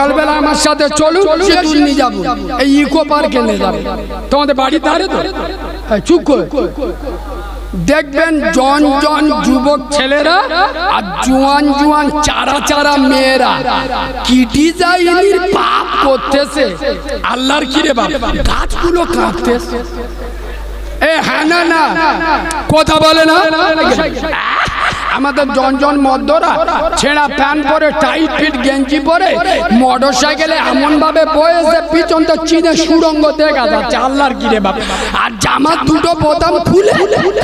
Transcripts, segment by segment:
সকালবেলা আমার সাথে চলুন নিয়ে যাব। এই ইকো পার্কে নিয়ে যাব। তোমাদের বাড়ির ধারে তো? চুপ করে। দেখবেন জন জন যুবক ছেলেরা আর জোয়ান জোয়ান চারা চারা মেয়েরা কি ডিজাইনের পাপ করতেছে। আল্লাহর কি রে বাপ? গাছগুলো কাঁপতেছে এ হ্যাঁ না না। কথা বলে না? আমাদের জনজন মদ্যরা ছেঁড়া প্যান্ট পরে টাইট ফিট গেঞ্জি পরে মোটর সাইকেলে এমন ভাবে বয়েছে পিছনটা চিনে সুরঙ্গ দেখা যাচ্ছে। আল্লাহর গিরে বাপ। আর জামা দুটো বোতাম খুলে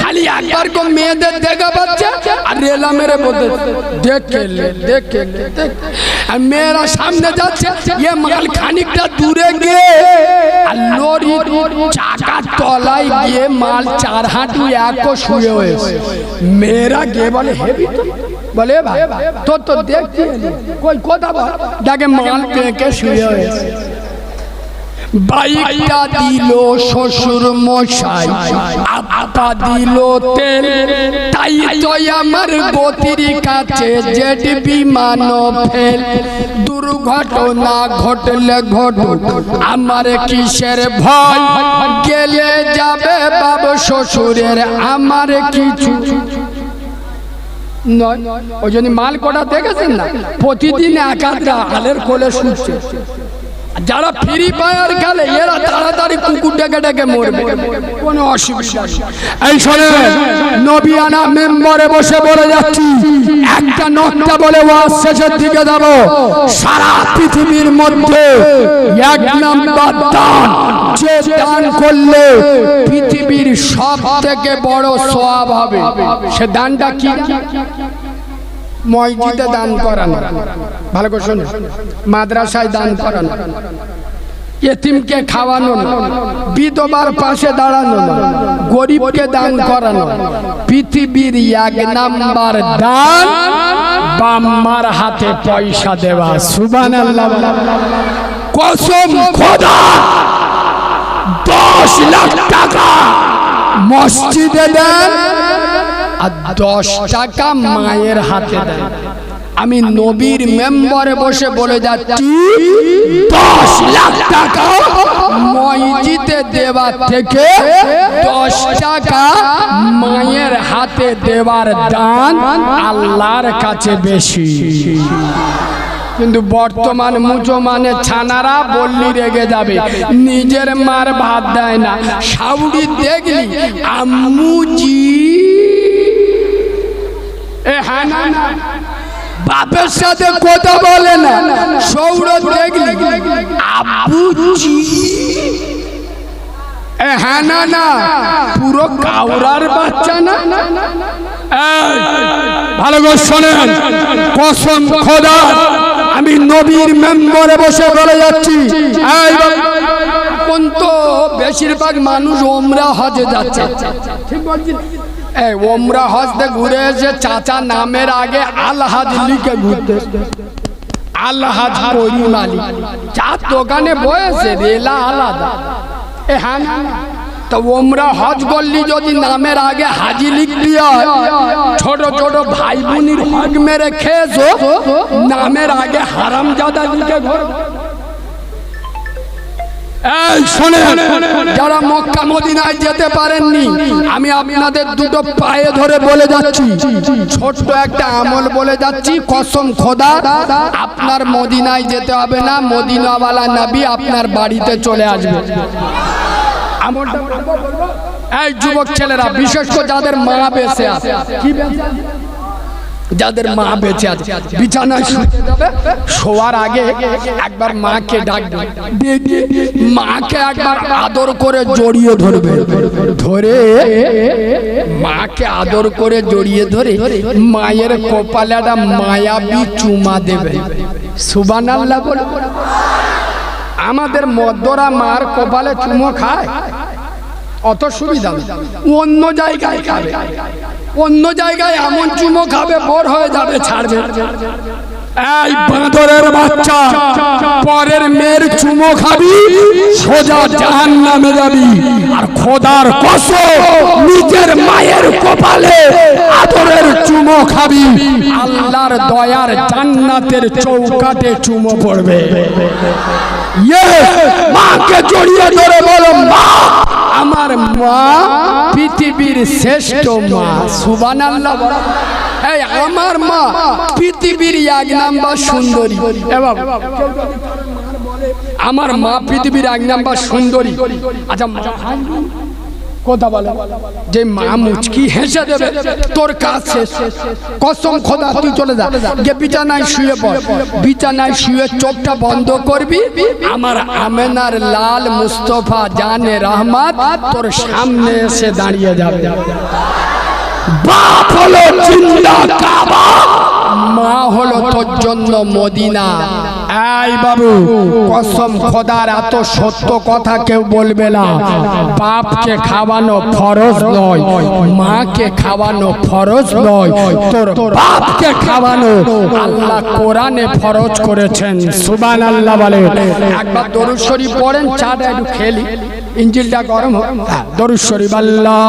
খালি একবার কো মেয়েদের দেখা পাচ্ছে আর রেলা মেরে বলতে, দেখে দেখে আর মেয়েরা সামনে যাচ্ছে ইয়ে মাল খানিকটা দূরে গিয়ে আর লরি চাকার তলায় গিয়ে মাল চার হাঁটু একও শুয়ে হয়েছে। মেয়েরা গিয়ে বলে বলে ভাই তোর তো দেখছি কই কথা বল দেখে মাল পেঁকে শুয়ে হয়েছে বাইকটা দিল শ্বশুর মশাই আপা দিল তেল। তাই তো আমার গতির কাছে জেট বিমান ফেল। দুর্ঘটনা ঘটলে ঘটুক, আমার কিসের ভয়? গেলে যাবে বাবু শ্বশুরের, আমার কিছু নয়, ওই জন্য মাল কটা দেখেছেন না? প্রতিদিন একাধরা আলের কোলে শুচ্ছে। যারা ফ্রি ফায়ার খেলে, এরা তাড়াতাড়ি কুকুর ডেকে ডেকে মরবে। কোনো অসুবিধা। এই শোনে নবিয়ানা মেম্বারে বসে বলে যাচ্ছি, একটা নকটা বলে ওয়াজ শেষের দিকে যাব। সারা পৃথিবীর মধ্যে এক নাম্বার দান যে দান করলে পৃথিবীর সব থেকে বড় সওয়াব হবে। সে দানটা কি? মসজিদে দান করানো। ভালো করে শোনো। মাদ্রাসায় দান করানো। এতিমকে খাওয়ানো বিধবার পাশে দাঁড়ানো গরিবকে দান করানো। পৃথিবীর এক নাম্বার দান বাম্মার হাতে পয়সা দেওয়া। সুবান কসম খোদা! দশ লাখ টাকা। মসজিদে দেন আর দশ টাকা মায়ের হাতে দেন। আমি নবীর মেম্বারে বসে বলে যাচ্ছি, দশ লাখ টাকা মসজিদে দেওয়ার থেকে দশ টাকা মায়ের হাতে দেওয়ার দান আল্লাহর কাছে বেশি। কিন্তু বর্তমান মুসলমানে ছানারা বললি রেগে যাবে। নিজের মার ভাত দেয় না। সাউরি দেখলি? আম্মুজি এ হ্যাঁ না না। বাপের সাথে কথা বলে না। সৌর দেখলি? আব্বুজি এ হ্যাঁ না না। পুরো কাউরার বাচ্চা না? ভালো করে শোনেন। কসম খোদা। আমি নবীর মেম্বরে বসে বলে যাচ্ছি এখন তো বেশিরভাগ মানুষ ওমরা হজে যাচ্ছে। ঠিক বলছি ওমরা হজতে ঘুরে এসে চাচা নামের আগে আল হাজ লিখে ঘুরতে আল হাজ করিম আলী চার দোকানে বয়েছে রেলা আলাদা। হ্যাঁ। তা ওমরা হজ করলি যদি নামের আগে হাজি হয় ছোট ছোট ভাই বোনির হক মেরে খেয়েছো নামের আগে হারাম জাদা লিখে ঘর। যারা মক্কা মদিনায় যেতে পারেননি আমি আপনাদের দুটো পায়ে ধরে বলে যাচ্ছি। ছোট্ট একটা আমল বলে যাচ্ছি কসম খোদা আপনার মদিনায় যেতে হবে না মদিনাওয়ালা নবী আপনার বাড়িতে চলে আসবে। এই যুবক ছেলেরা বিশেষ করে যাদের মা বেঁচে আছে। কি? যাদের মা বেঁচে আছে। বিছানায় শুতে যাবে। শোয়ার আগে একবার মাকে ডাকবে। ডেকে মাকে একবার আদর করে জড়িয়ে ধরবে। ধরে মাকে আদর করে জড়িয়ে ধরে মায়ের কপালে একটা মায়াবী চুমা দেবে। সুবান আল্লাহ বলে। আমাদের মদ্যরা মার কপালে চুমো খায়। অত সুবিধা অন্য জায়গায় খাবে। অন্য জায়গায় এমন চুমো খাবে, বোর হয়ে যাবে, ছাড়বে। এই বাঁদরের বাচ্চা, পরের মেয়ের চুমো খাবি, সোজা জাহান নামে যাবি। আর খোদার কসম, নিজের মায়ের কপালে আদরের চুমো খাবি। আল্লাহর দয়ার জান্নাতের চৌকাটে চুমো পড়বে। ইয়ে মাকে জড়িয়ে ধরে বলো, মা! আমার মা পৃথিবীর শ্রেষ্ঠ মা। সুবান এই আমার মা পৃথিবীর এক নাম্বার সুন্দরী। এবং আমার মা পৃথিবীর এক নাম্বার সুন্দরী। আচ্ছা কথা বলে, যে মা মুচকি হেসে দেবে, তোর কাজ শেষ। কসম খোদা, তুই চলে যা। যে বিছানায় শুয়ে পড়, বিছানায় শুয়ে চোখটা বন্ধ করবি, আমার আমেনার লাল মুস্তফা জানে রহমাত, তোর সামনে এসে দাঁড়িয়ে যাবে। বাপ হলো জিন্দা কাবা, মা হলো তোর জন্য মদিনা। এই বাবু, কসম খোদার এত সত্য কথা কেউ বলবে না। বাপকে খাওয়ানো ফরজ নয়, মাকে খাওয়ানো ফরজ নয়। তোর বাপকে খাওয়ানো আল্লাহ কোরআনে ফরজ করেছেন সুবান আল্লাহ বলে। একবার দরুদ শরীফ পড়েন চাটা একটু খেলি ইঞ্জিলটা গরম হোক। হ্যাঁ দরুদ শরীফ, আল্লাহ।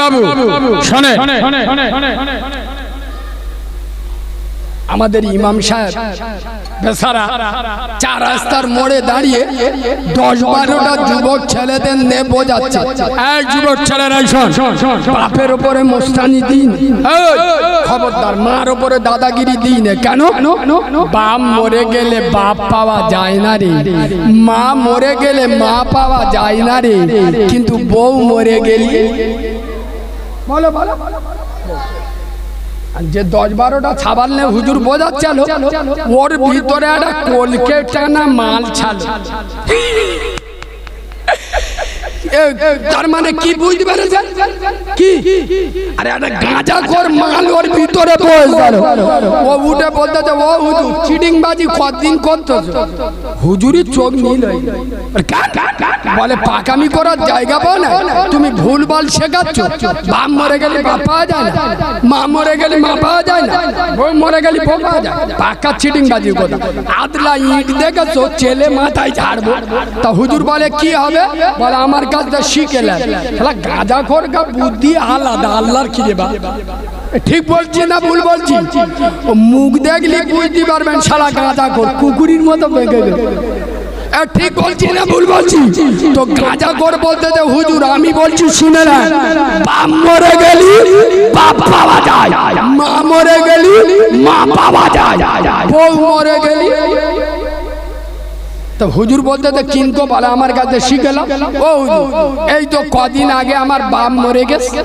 বাবু শোনে আমাদের ইমাম সাহেব বেচারা চার রাস্তার মোড়ে দাঁড়িয়ে দশ বারোটা যুবক ছেলেদের নে বোঝাচ্ছে এক যুবক ছেলেরা বাপের উপরে মোস্তানি দিন। খবরদার মার উপরে দাদাগিরি দিন। কেন? বাপ মরে গেলে বাপ পাওয়া যায় না রে। মা মরে গেলে মা পাওয়া যায় না রে। কিন্তু বউ মরে গেলি যে দশ বারোটা ছাবাল নে হুজুর বোঝাচ্ছে ওর ভিতরে একটা কলকেটা মাল ছাল। তার মানে কি বুঝতে পেরেছেন? কি? আরে একটা গাঁজা কর মাল ওর ভিতরে বসে ও উঠে বলতেছে, ও হুজুর চিটিং বাজি কতদিন করতেছ? হুজুরি চোখ নীল। বলে, পাকামি করার জায়গা পাও না তুমি ভুল বল শেখাচ্ছ। বাপ মরে গেলে বাপ পাওয়া যায় না। মা মরে গেলে মা পাওয়া যায় না। বউ মরে গেলে বউ পাওয়া যায় পাকা চিটিং বাজির কথা। আদলা ইট দেখেছ? ছেলে মাথায় ঝাড়বো। তা হুজুর বলে, কি হবে? বলে, আমার কাজটা শিখে নেন তাহলে গাঁজা খোর গা, বুদ্ধি আলাদা, আল্লাহর কি দেবা? ঠিক বলছি না ভুল বলছি? মুখ দেখলে বুঝতে পারবেন, শালা গাঁজা খোর কুকুরির মতো বেঁকে ঠিক বলছি না ভুল বলছি? তো গাঁজা কর বলতে যে হুজুর, আমি বলছি শুনে না। বাপ মরে গেলি, বাপ পাওয়া যায়। মা মরে গেলি, মা পাওয়া যায়। বউ মরে গেলি তো হুজুর বলতে তো কিনকো বলে আমার কাছে শিখেলাম। ও হুজুর, এই তো কদিন আগে আমার বাপ মরে গেছে।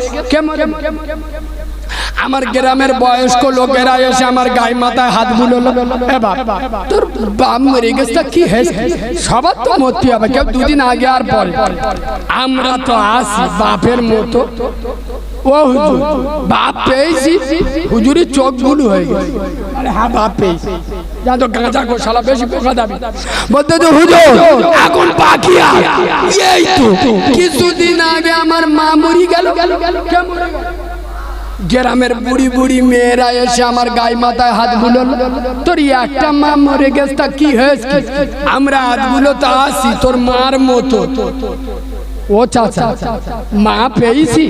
আমার গ্রামের বয়স্ক লোকেরা এসে আমার গায়ে মাথায় হাত বুলোলো। তোর বাপ মরে গেছে কি হয়েছে? সবার তো মরতে হবে কেউ দুদিন আগে আর পরে আমরা তো আসি বাপের মতো। ও হুজুর বাপ পেয়েছি চোখগুলো হয়ে গেছে। আরে হ্যাঁ বাপ। পেয়েছি যা তো গাঁজা গোশালা বেশি পোকা দাবি বলতে তো হুজুর এখন বাকি এই তো কিছুদিন আগে আমার মা মরি গেল? গ্রামের বুড়ি বুড়ি মেয়েরা এসে আমার গায়ে মাথায় হাত বুলো তোর একটা মা মরে গেছে তা কি হয়েছে? আমরা হাতগুলো তো আসি তোর মার মতো। ও চাচা, মা পেয়েছি।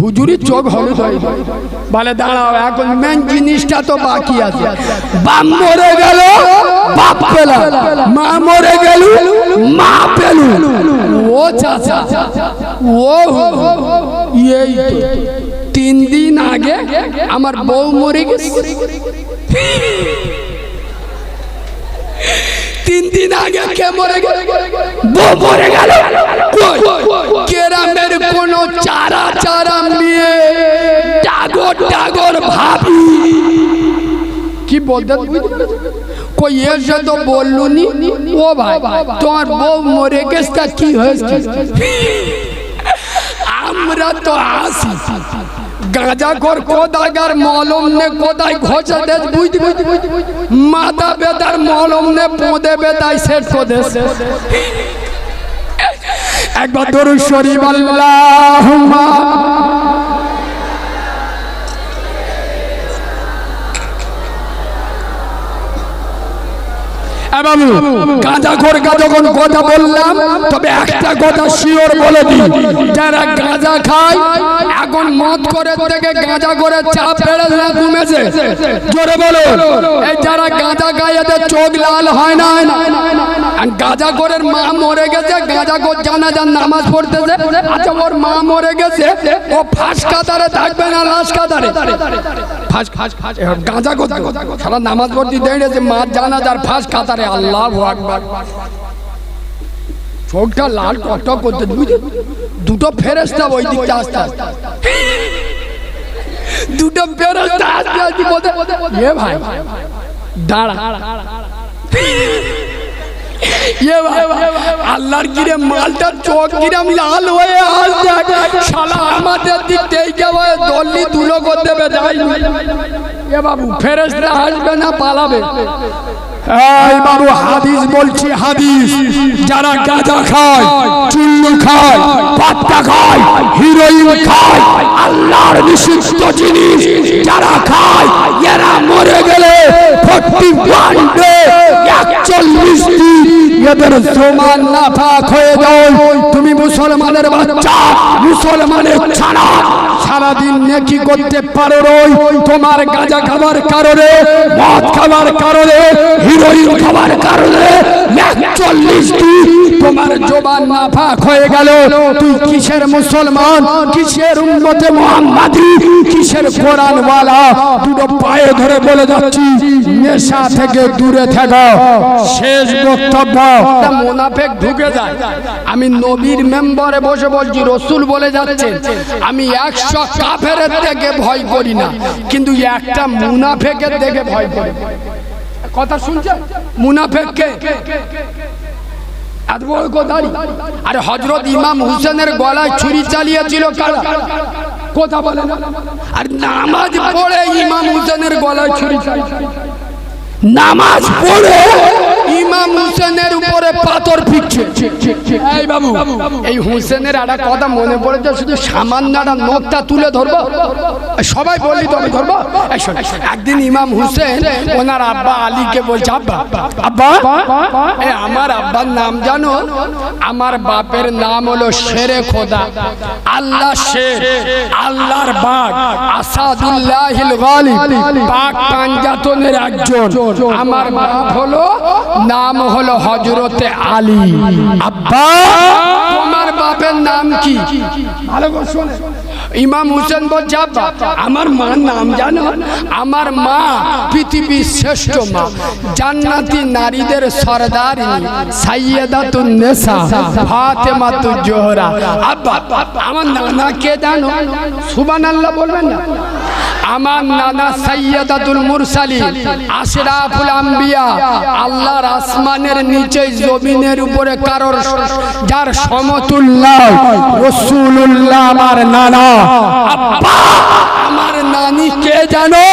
হুজুরি চোখ হলুদ হয়ে। বলে, দাঁড়াও, এখন মেন জিনিসটা তো বাকি আছে। বাপ মরে গেল, বাপ পেল মা মরে গেল, মা পেল ও চাচা, ও এই। তিন দিন আগে আমার বউ মরে গেছে। তিন দিন আগে কে মরে গেল? বউ মরে গেল। কই? কেরামের কোন চারা চারা মেয়ে টাগর টাগর ভাবি। কি বলতে কই এসে তো বললুনি। ও ভাই তোমার বউ মরে গেছে কি হয়েছে? আমরা তো আসি। গাঁজা কর কোদাগার মলম নে কোদায় ঘষে দেশ বুঝতে বুঝতে বুঝতে মাথা বেদার মলম নে পোঁদে বেদায় সেট প্রদেশ দেশ একবার দরুদ শরীফ আল্লাহুম্মা। এ বাবু, গাঁজা খোর যখন কথা বললাম, তবে একটা কথা শিওর বলে দিই। যারা গাঁজা খায় এখন মদ করে থেকে গাঁজা করে চাপ বেড়েছে না কমেছে জোরে বলো। এই যারা গাঁজা খায়, এদের চোখ লাল হয় না। গাঁজা করের মা মরে গেছে, গাঁজা কর জানাজার নামাজ পড়তেছে। আচ্ছা ওর মা মরে গেছে, ও ফাঁস কাতারে থাকবে না, লাশ কাতারে? ফাঁস ফাঁস ফাঁস গাঁজা করতে সারা নামাজ পড়তে দাঁড়িয়েছে মা জানাজার ফাঁস কাতারে। আল্লাহ আকবার। চোখটা লাল কটক করতে দুটো ফেরেস্তা ওই দিকটা আসতে আসতে দুটো ফেরেস্তা এ ভাই, দাঁড়া। ভাই, আল্লাহর কিরে মালটার চোখ কিরম লাল হয়ে আসছে। শালা আমাদের দিক থেকে তুলো করতে যাই এ বাবু ফেরেস্তা আসবে না, পালাবে। হাদিস বলছি, হাদিস। যারা গাঁজা খায়, চুল্লু খায় পাত্তা খায় হিরোইন খায়, আল্লাহর নিষিদ্ধ জিনিস যারা খায়, এরা মরে গেলে ফোর্টি ওয়ান ডে একচল্লিশ দিন এদের সমান নাফাক হয়ে তুমি মুসলমানের বাচ্চা, মুসলমানের ছাড়া সারাদিন নেকি করতে পারো তোমার গাঁজা খাবার কারণে, মদ খাবার কারণে হিরোইন খাবার কারণে একচল্লিশ দিন তোমার জবান নাফাক হয়ে গেল। তুই কিসের মুসলমান? কিসের উন্নতে মোহাম্মদী? কিসের কোরআনওয়ালা? দুটো পায়ে ধরে বলে যাচ্ছি, নেশা থেকে দূরে থাকো। শেষ বক্তব্য। মোনাফেক ঢুকে যায়। আমি নবীর মেম্বারে বসে বলছি, রসুল বলে যাচ্ছে, আমি একশো কাফের থেকে ভয় করি না, কিন্তু একটা মুনাফেকের থেকে ভয় করি। কথা শুনছে? মুনাফেককে। এত বড় আরে হজরত ইমাম হুসেনের গলায় ছুরি চালিয়েছিল কারা? কথা বলে না। আর নামাজ পড়ে ইমাম হুসেনের গলায় ছুরি চালিয়েছিল। নামাজ পড়ে ইমাম হুসেনের উপরে পাথর ফিকছে এই বাবু এই হুসেনের একটা কথা মনে পড়েছে শুধু সামান্য একটা নোকটা তুলে ধরবো? সবাই বললি তো আমি ধরবো? একদিন ইমাম হুসেন ওনার আব্বা আলীকে বলছে আব্বা আব্বা আমার আব্বার নাম জানো? আমার বাপের নাম হলো শেরে খোদা। আল্লাহ শের আল্লাহর বাঘ আসাদুল্লাহিল গালিব, পাক পাঞ্জাতনের একজন। আমার বাপ হলো, নাম হলো হজরতে আলী। আব্বা, তোমার বাপের নাম কি? ভালো করে শোনে ইমাম হোসেন বলছে আমার মার নাম জানো? আমার মা পৃথিবীর শ্রেষ্ঠ মা। জান্নাতি নারীদের সরদারিনী সাইয়েদাতুন নেসা ফাতেমাতু জোহরা। আব্বা, আমার নানা কে জানো? সুবহানাল্লাহ বলবেন না। আমার নানা সৈয়দাতুল মুরসালিন, আশরাফুল আম্বিয়া, আল্লাহর আসমানের নিচে, জমিনের উপরে কারোর, যার সমতুল্য রসুল্লাহ আমার নানা। আমার নানি কে জানো?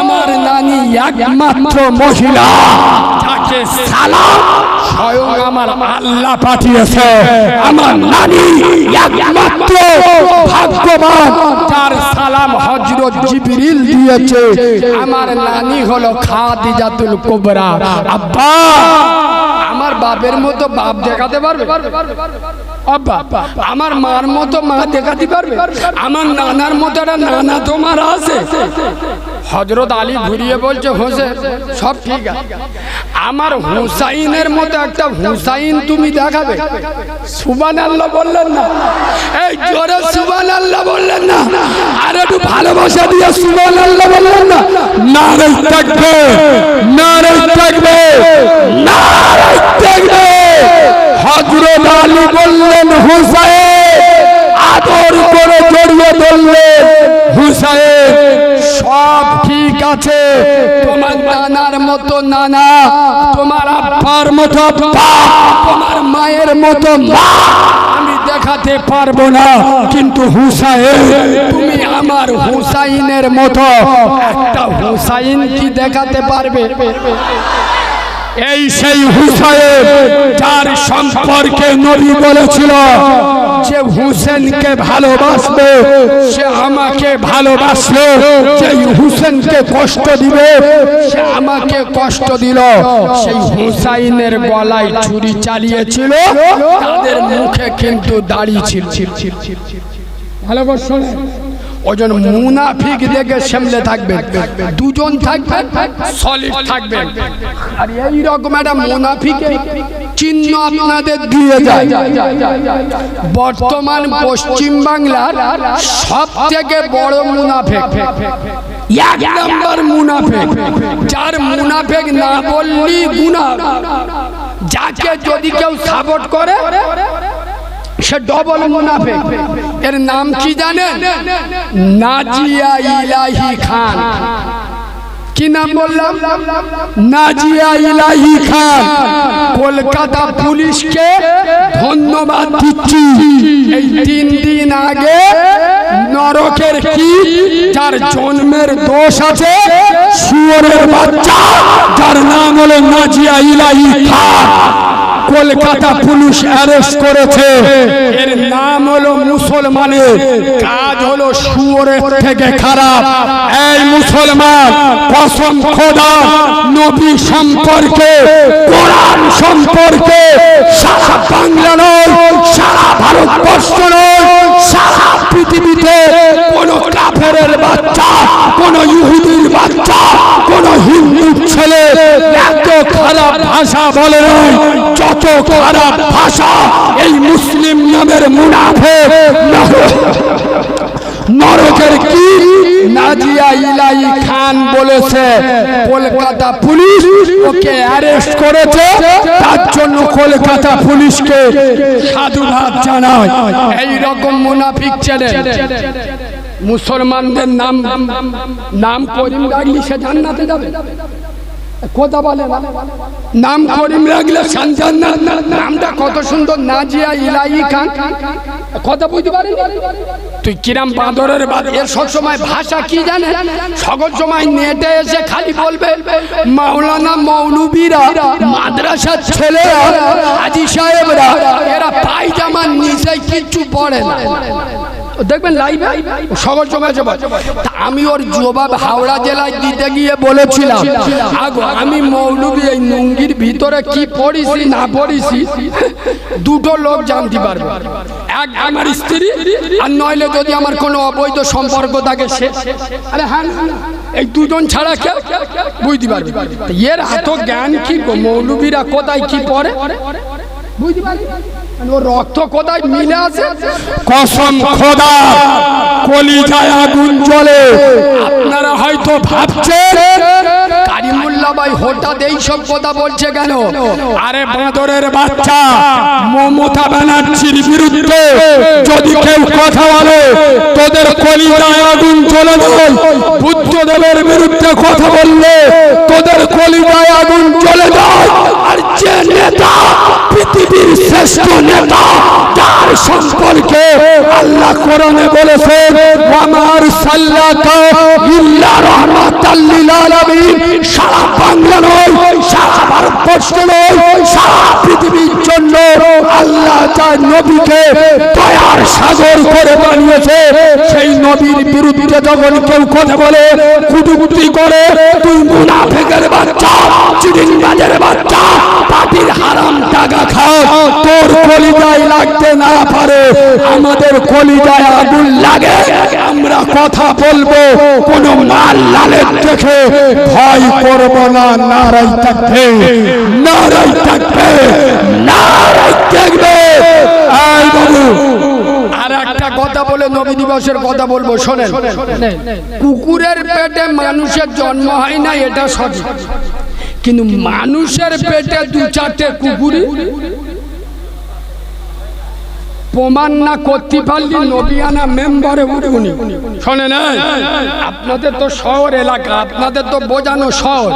আমার নানি একমাত্র মহিলা। যাকে সালাম স্বয়ং আমার আল্লাহ পাঠিয়েছে। আমার নানি একমাত্র ভাগ্যবান তার সালাম হজরত জিবরিল দিয়েছে। আমার নানি হলো খাদিজাতুল কুবরা। আব্বা, আমার বাপের মতো বাপ দেখাতে পারবে? আব্বা, আমার মার মতো মা দেখাতে পারবে? আমার নানার মতো একটা নানা তোমার আছে। হজরত আলী ঘুরিয়ে বলছে হোসেন সব ঠিক আছে। আমার হুসাইনের মতো একটা হুসাইন তুমি দেখাবে? সুবান আল্লাহ বললেন না। এই জোরে সুবান আল্লাহ বললেন না। আর একটু ভালোবাসা দিয়ে সুবান আল্লাহ বললেন না। নারে থাকবে নারে থাকবে নারে থাকবে। হজরত আলী বললেন, হুসাইন, আদর করে জড়িয়ে ধরলেন। হুসাইন, সব ঠিক আছে। তোমার নানার মতো নানা, তোমার আব্বার মতো তোমার মায়ের মতো মা, আমি দেখাতে পারব না। কিন্তু হুসাইন, তুমি আমার হুসাইনের মতো, একটা হুসাইন কি দেখাতে পারবে? এই সেই হুসাইন যার সম্পর্কে নবী বলেছিল যে হুসেনকে ভালোবাসবে, সে আমাকে ভালোবাসলো যে হুসেনকে কষ্ট দিবে, সে আমাকে কষ্ট দিল। সেই হুসাইনের গলায় ছুরি চালিয়েছিল, তাদের মুখে কিন্তু দাড়ি ছিল। ভালো শোনেন ওজন মুনাফিক দেখে সামলে থাকবে। দুজন থাকবে সলিড থাকবে। আর এই রকম একটা মুনাফিক চিহ্ন আপনাদের দিয়ে যায়। বর্তমান পশ্চিম বাংলার সব থেকে বড় মুনাফেক। এক নম্বর মুনাফেক। যার মুনাফেক না বললি গুণা যাকে যদি কেউ সাপোর্ট করে সে ডবল মুনাফেক। এর নাম কি জানেন? নাজিয়া ইলাহি খান। কি নাম বললাম? নাজিয়া ইলাহি খান। কলকাতা পুলিশকে ধন্যবাদ দিচ্ছি। এই তিন দিন আগে নরকের কি? যার জন্মের দোষ আছে, শুয়োরের বাচ্চা, যার নাম হলো নাজিয়া ইলাহি খান। কলকাতা পুলিশ অ্যারেস্ট করেছে। এর নাম হলো মুসলমানের। কাজ হলো শুয়োরের থেকে খারাপ। এই মুসলমান কসম খোদা নবী সম্পর্কে কোরআন সম্পর্কে সারা বাংলা নয় সারা ভারতবর্ষ নয় সারা পৃথিবীতে কোন কাফেরের বাচ্চা কোন ইহুদির বাচ্চা কোন হিন্দুর ছেলে এত খারাপ ভাষা বলে নাই। যত খারাপ ভাষা এই মুসলিম নামের মুনাফে নরকের কি? নাজিয়া ইলাই খান বলেছে, কলকাতা পুলিশ ওকে অ্যারেস্ট করেছে, তার জন্য কলকাতা পুলিশকে সাধুবাদ জানায়। এই রকম মুনাফিক ছেলে। মুসলমানদের নাম নাম করিম রাখলি সে জান্নাতে যাবে। কথা বলে না। নাম করিম রাখলে নামটা কত সুন্দর, নাজিয়া ইলাই খান। কথা বুঝতে পারি তুই কিরাম বাঁদরের বাদ। এর সবসময় ভাষা কি জানে? সকল সময় নেটে এসে খালি বলবে, মাওলানা মৌলবীরা, মাদ্রাসার ছেলেরা, হাজি সাহেবরা, এরা পায়জামার নিচে কিচ্ছু পড়ে না। দেখবেন লাইভে বল। তা আমি ওর জবাব হাওড়া জেলায় দিতে গিয়ে বলেছিলাম। আগো আমি মৌলবী এই নুঙ্গির ভিতরে কি পড়িছি না পড়িছি দুটো লোক জানতে পারবে। এক আমার স্ত্রী আর নইলে যদি আমার কোনো অবৈধ সম্পর্ক থাকে সে আরে হ্যাঁ এই দুজন ছাড়া কেউ বুঝতে পারবে। এর এত জ্ঞান কি মৌলবীরা কোথায় কি পড়ে? বুঝতে পারি ওর মিলে আছে? আগুন হয়তো ভাবছেন, কারিমুল্লাহ ভাই হঠাৎ এই কথা বলছে কেন? আরে বাচ্চা বিরুদ্ধে যদি কেউ কথা বলে, তোদের কলিজায় আগুন জ্বলে যায়। বুদ্ধদেবের বিরুদ্ধে কথা বললে তোদের কলিজায় আগুন জ্বলে যায়। আর যে নেতা পৃথিবীর শ্রেষ্ঠ নেতা, তার সম্পর্কে আল্লাহ কোরআনে বলেছেন আমার সাল্লাকা ইল্লা রাহমাতাল আলামিন। সারা বাংলা নয়, সারা ভারতবর্ষ নয়, সারা পৃথিবীর জন্য আল্লাহ তার নবীকে দয়ার সাগর করে বানিয়েছে। সেই নবীর বিরুদ্ধে যখন কেউ কথা বলে কুটুকুটি করে, তুই মুনাফিকের বাচ্চা চিড়িংবাজের বাচ্চা পাটির হারাম টাকা খাও তোর কলিজায় লাগতে না পারে, আমাদের কলিজায় আগুন লাগে। আমরা কথা বলব, কোন মাল লালের দেখে। ভয় করব না নারাই থাকবে। নারাই আর একটা কথা বলে নবী কথা বলব, শোনেন। কুকুরের পেটে মানুষের জন্ম হয় না, এটা সঠিক। কিন্তু মানুষের পেটে দু চারটে কুকুরি মেম্বারে এই, আপনাদের তো শহর এলাকা আপনাদের তো বোঝানো শহর।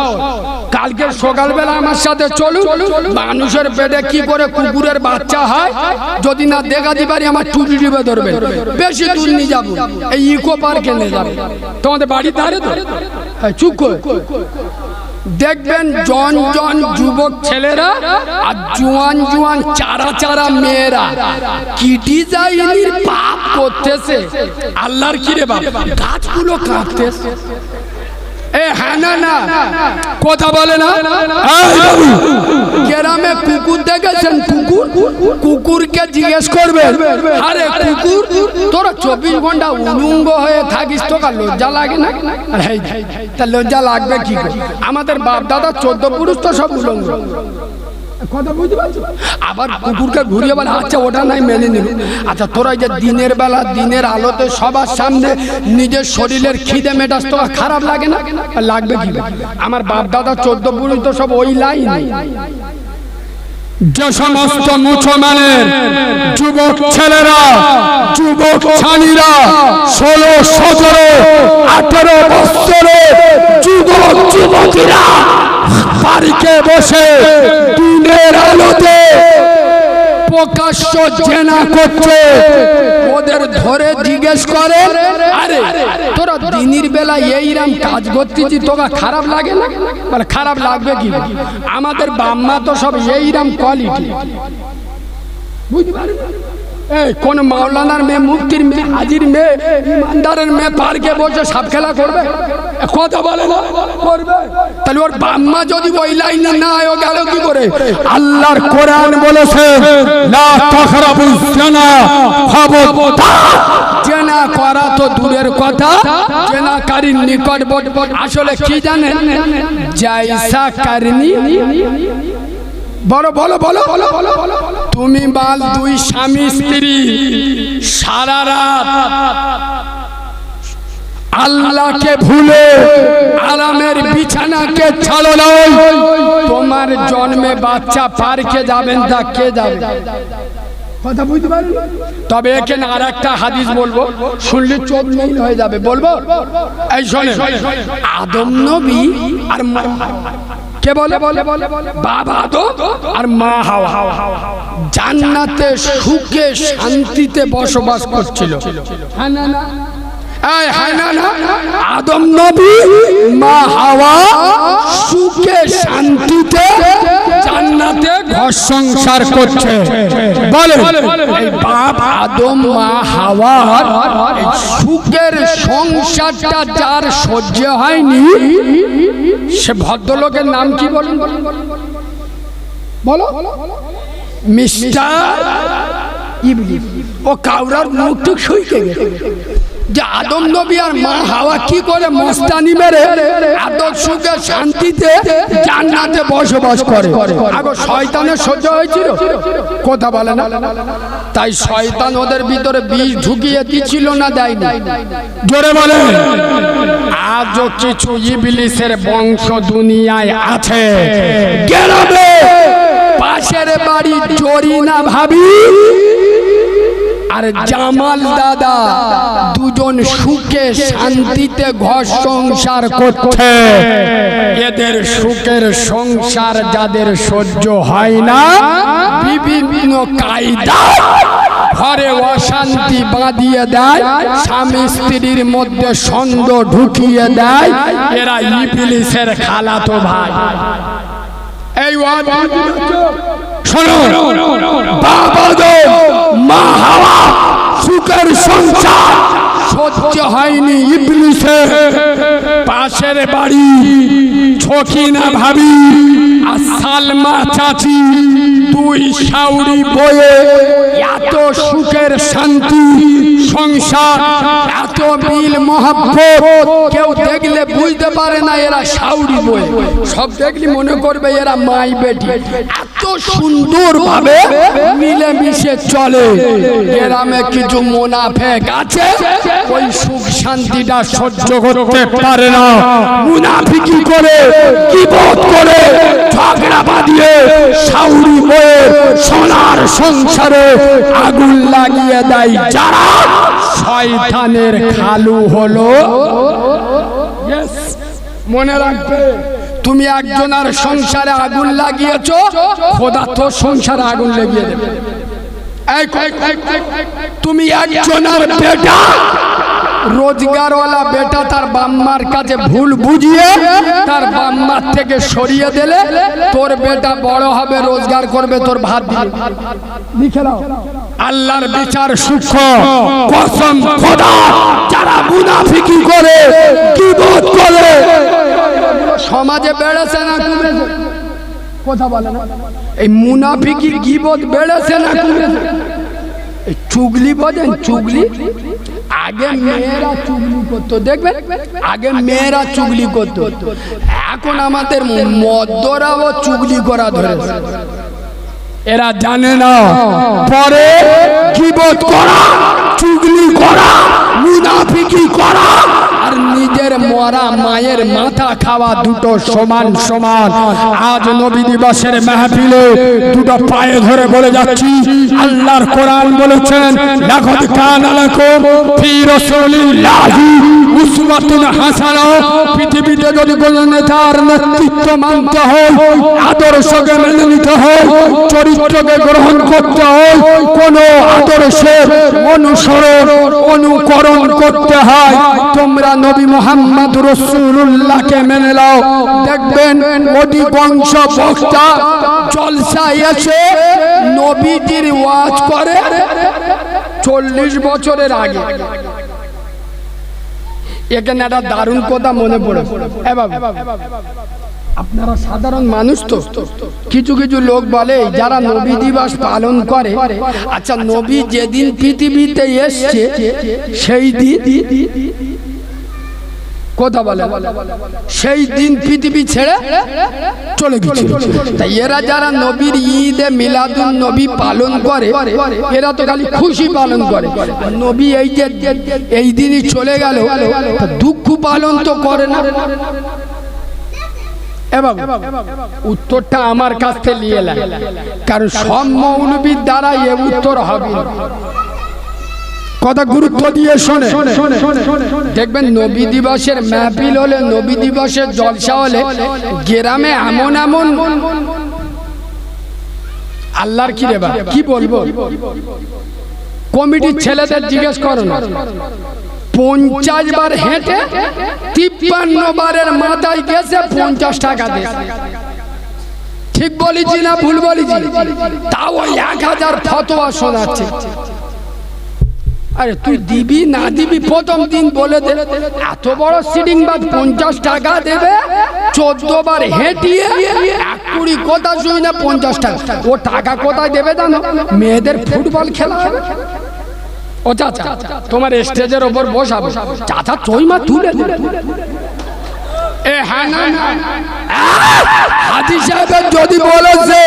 সকালবেলা আমার সাথে চলুন মানুষের বেডে কি করে কুকুরের বাচ্চা হয়? যদি না দেখা পারি আমার টুটি টিপে ধরবে বেশি দূর নিয়ে যাব। এই ইকো পার্কে নিয়ে যাবে। তোমাদের বাড়ির ধারে চুপ করে। দেখবেন জন জন যুবক ছেলেরা আর জুয়ান জুয়ান চারা চারা মেয়েরা কিটি ডিজাইনের পাপ করতেছে। আল্লাহর কি রে বাপ? গাছগুলো কাঁপতেছে হ্যাঁ না কথা বলে না? গ্রামে কুকুর দেখেছেন? কুকুর? কুকুরকে জিজ্ঞেস করবে, আরে কুকুর, তোর চব্বিশ ঘণ্টা উলুঙ্গ হয়ে থাকিস তো লজ্জা লাগে না? তা লজ্জা লাগবে কি আমাদের বাপ দাদা চোদ্দ পুরুষ তো সব উলঙ্গ। আবার কুকুরকে ঘুরিয়ে আচ্ছা নাই আচ্ছা তোরা যে দিনের বেলা, দিনের আলোতে সবার সামনে নিজের শরীরের খিদে খারাপ লাগবে আমার বাপ দাদা চোদ্দ পুরুষ তো সব ওই লাইন। যে সমস্ত মুসলমানের যুবক ছেলেরা, যুবক ছানিরা, ষোলো, সতেরো, আঠেরো বছরে যুবক, যুবতীরা বাড়িতে বসে দিনের প্রকাশ্য জেনা করছে। ওদের ধরে জিজ্ঞেস করে, আরে, তোরা দিনের বেলা এইরাম কাজ করতেছি তোরা খারাপ লাগে না? বলে, খারাপ লাগবে কি? আমাদের বাম্মা তো সব এইরাম কোয়ালিটি বুঝতে এই কোন মাওলানার মেয়ে মুক্তির মেয়ে হাজির মেয়ে ইমানদারের মেয়ে পার্কে বসে সাপ খেলা করবে? কথা বলে না করবে। তাহলে ওর বাম্মা যদি ওই লাইনে না ও গেল কি করে? আল্লাহর কোরআন বলেছে লা তাখরাবুজ জানা খবরদার জেনা করা তো দূরের কথা জেনাকারীর নিকটবর্তী আসলে কি জানেন? জাইসা কারনি বলো বলো বলো বলো বলো বলো তুমি বাল দুই স্বামী, স্ত্রী, সারা রাত আল্লাহকে ভুলে, আরামের বিছানাকে ছাড়ো নাই। তোমার জন্মে বাচ্চা পার্কে যাবেন তা কে যাবে? কথা বুঝতে পারেন তবে এখানে আর একটা হাদিস বলব, শুনলে চোখ নীল হয়ে যাবে। বলব? এই শোনে আদম নবী আর কে বলে? বলে বলে বাবা তো আর মা হাওয়া। জান্নাতে সুখে শান্তিতে বসবাস করছিল। হ্যাঁ না না। আদম নবী মা হাওয়া সুখে শান্তিতে জান্নাতে ঘর সংসার করছে। বলে বাপ আদম মা হাওয়ার সুখের সংসারটা যার সহ্য হয়নি সে ভদ্রলোকের নাম কি বলেন? বলো। মিস্টার ও কাউরার মুখ টুক শুইকে গেছে। যে আদম নবী আর মা হাওয়া কি করে মস্তানি মেরে আদর সুখে শান্তিতে জান্নাতে বসবাস করে? আগে শয়তানের সহ্য হয়েছিল? কথা বলে না। তাই শয়তান ওদের ভিতরে বিষ ঢুকিয়ে দিছিল না দেয়নি। জোরে বলে আজও কিছু ইবলিসের বংশ দুনিয়ায় আছে। গ্রামে পাশের বাড়ি চোরি না ভাবি। আর জামাল দাদা দুজন সুখে শান্তিতে ঘর সংসার করছে। এদের সুখের সংসার যাদের সহ্য হয় না বিভিন্ন কায়দা ঘরে অশান্তি বাঁধিয়ে দেয় স্বামী স্ত্রীর মধ্যে ছন্দ ঢুকিয়ে দেয় এরা ইবলিসের খালাতো ভাই। এই ওয়াদ শোনো বাবা মা হাওয়া, সুখের সংসার। সহ্য হয়নি ইবলিসে পাশের বাড়ি ছকিনা ভাবি। আর সালমা চাচি, দুই সাউরি বয়ে এত সুখের শান্তি, সংসার এত মিল মহাব্বত কেউ দেখলে বুঝতে পারে না এরা সাউরি বই। সব দেখলি মনে করবে এরা মাই বেটি। এত সুন্দর ভাবে মিলেমিশে চলে। গ্রামে কিছু মোনাফেক আছে, ওই সুখ শান্তিটা সহ্য করতে পারে না। মুনাফিকি করে, কিবোধ করে, ঝগড়া বাঁধিয়ে সাউরি বয়ে সোনার সংসারে আগুন লাগিয়ে দেয় যারা শয়তানের খালু হলো? মনে রাখবে। তুমি একজনের সংসারে আগুন লাগিয়েছো খোদা তো সংসারে আগুন লাগিয়ে দেবে। তুমি একজনের বেটা। রোজগারওয়ালা বেটা তার বাম্মার কাছে ভুল বুঝিয়ে তার বাম্মার থেকে সরিয়ে দিলে তোর বেটা বড় হবে, রোজগার করবে, তোর ভাত লিখে নাও। আল্লাহর বিচার সূক্ষ্ম, কসম খোদা। যারা মুনাফিকি করে, কিবোধ করে। সমাজে বেড়েছে না কমেছে? কথা বলে না। এই মুনাফিকি গিবত বেড়েছে না কমেছে? চুগলি বোঝেন চুগলি আগে মেয়েরা চুগলি করতো দেখবেন? আগে মেয়েরা চুগলি করতো। এখন আমাদের মদ্যরাও চুগলি করা ধরে এরা জানে না পরে কিবোধ করা চুগলি করা মুনাফিকি করা নিজের মরা মায়ের মাথা খাওয়া দুটো সমান সমান। আজ নবী দিবসের মাহফিলে দুটো পায়ে ধরে বলে যাচ্ছি, আল্লাহর কোরআন বলেছেন লাকাদ কানা ফি রাসূলিল্লাহি উসওয়াতুন পৃথিবীতে যদি কোন নেতার নেতৃত্ব মানতে হয়, আদর্শকে মেনে নিতে হয়, চরিত্রকে গ্রহণ করতে হয়, কোন আদর্শের অনুসরণ, অনুকরণ করতে হয়, তোমরা নবী মোহাম্মদ রসুল্লাহকে মেনে নাও। দেখবেন অধিকাংশ বক্তা জলসা এসে নবীজির ওয়াজ করে চল্লিশ বছরের আগে। এখানে একটা দারুণ কথা মনে পড়ে। আপনারা সাধারণ মানুষ তো। কিছু কিছু লোক বলে, যারা নবী দিবস পালন করে আচ্ছা নবী যেদিন পৃথিবীতে এসছে, সেই দিন কথা বলে। সেই দিন পৃথিবী ছেড়ে চলে গেছিল। তাই এরা যারা নবীর ঈদে মিলাদুন নবী পালন করে, এরা তো খালি খুশি পালন করে। নবী এই যে এই দিনই চলে গেল দুঃখ পালন তো করে না। এবং উত্তরটা আমার কাছ থেকে নিয়ে এলাম কারণ সব মৌলবীর দ্বারা এ উত্তর হবে। না। কথা গুরুত্ব দিয়ে শোনে। দেখবেন নবী দিবসের মাহফিল হলে, নবী দিবসের জলসা হলে, গ্রামে এমন এমন আল্লাহর কি রে বা কি বলব? কমিটির ছেলেদের জিজ্ঞেস করো না। পঞ্চাশ বার হেঁটে তিপ্পান্ন বারের মাথায় গেছে, পঞ্চাশ টাকা দিয়ে ঠিক বলেছি না ভুল বলেছি? তাও এক হাজার ফতোয়া শোনাচ্ছে। আরে তুই দিবি না দিবি প্রথম দিন বলে দে। এত বড় সিডিং বাদ পঞ্চাশ টাকা দেবে চোদ্দ বার হেঁটিয়ে এক কুড়ি কথা শুই না পঞ্চাশ টাকা। ও টাকা কোথায় দেবে জানো? মেয়েদের ফুটবল খেলা। ও চাচা তোমার স্টেজের ওপর বসাবো। চাচা চই মা তুলে এ হ্যাঁ না না। হাজি সাহেবের যদি বলেছে।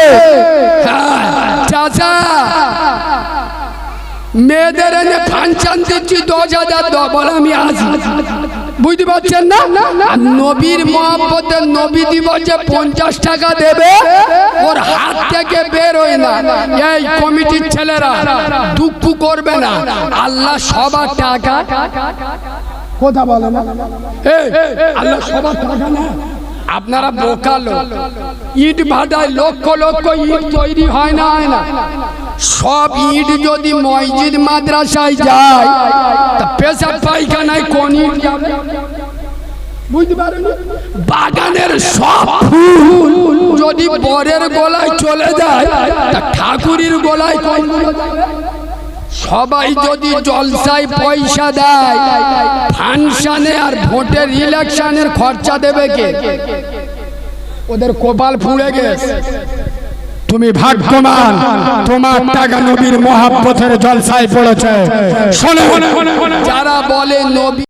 হ্যাঁ, চাচা। মেয়েদের এনে ফাংশন দিচ্ছি দশ হাজার বলে আমি আসি বুঝতে পারছেন না? নবীর মহব্বতের নবী দিবসে পঞ্চাশ টাকা দেবে, ওর হাত থেকে বেরোয় না। এই কমিটির ছেলেরা দুঃখ করবে না। আল্লাহ সবার টাকা। কথা বলে না। আল্লাহ সবার টাকা না। আপনারা বোকা লোক। ইট ভাটায় লক্ষ লক্ষ ইট তৈরি হয় না হয় না। সব ইট যদি মসজিদ মাদ্রাসায় যায় তা পেশাব পায়খানায় কোন ইট? যাবে বুঝতে পারেন বাগানের সব ফুল যদি বরের গলায় চলে যায় তা ঠাকুরের গলায় কোনগুলো? সবাই যদি জলসায় পয়সা দেয় ফাংশনে আর ভোটের ইলেকশনের খরচা দেবে কে? ওদের কপাল ফুলে গেছে। তুমি ভাগ্যমান তোমার টাকা নবীর মহাব্বতের জলসায় পড়েছে। যারা বলে নবী